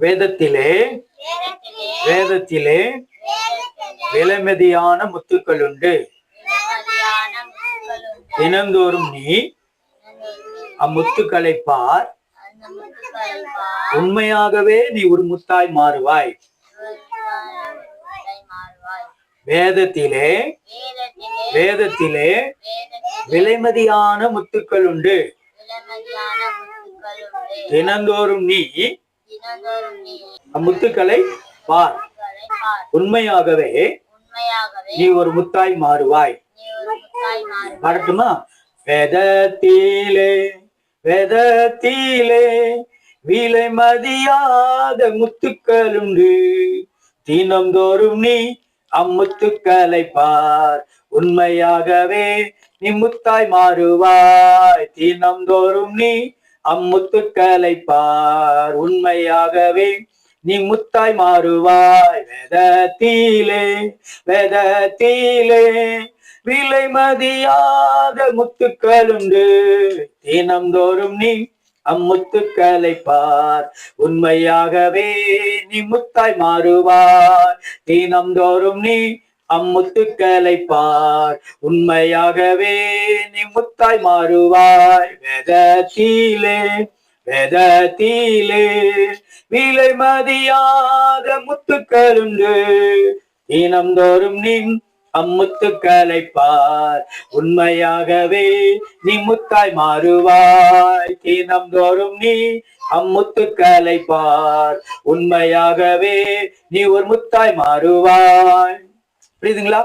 வேதத்திலே வேதத்திலே விலைமதியான முத்துக்கள் உண்டு. தினந்தோறும் நீ அம்முத்துக்களை பார். உண்மையாகவே நீ ஒரு முத்தாய் மாறுவாய். வேதத்திலே வேதத்திலே விலைமதியான முத்துக்கள் உண்டு. தினந்தோறும் நீ முத்துக்களை பார். உண்மையாகவே நீ ஒரு முத்தாய் மாறுவாய். பாடட்டுமா வேதத்திலே வேதத்திலே விலை மதியாத முத்துக்கள் உண்டு தினந்தோறும் நீ அம்முத்துக்களை பார். உண்மையாகவே நீ முத்தாய் மாறுவாய். தினந்தோறும் நீ அம்முத்துக்களை பார் உண்மையாகவே. நீ முத்தாய் மாறுவாய். வேதத்திலே வேதத்திலே. விலை மதியாத முத்துக்கள் உண்டு. தினம்தோறும் நீ அம்முத்துக்களை பார் உண்மையாகவே நீ முத்தாய் மாறுவாய். தினம்தோறும் நீ அம்முத்துக்களை பார். உண்மையாகவே நீ முத்தாய் மாறுவாய். வெதத்திலே வெதத்திலே விலை மதியாத முத்துக்களுண்டு உண்டு. தினம்தோறும் நீ அம்முத்துக்களை பார். உண்மையாகவே நீ முத்தாய் மாறுவாய். தினம்தோறும் நீ அம்முத்துக்களை பார். உண்மையாகவே நீ ஒரு முத்தாய் மாறுவாய். புரியுதுங்களா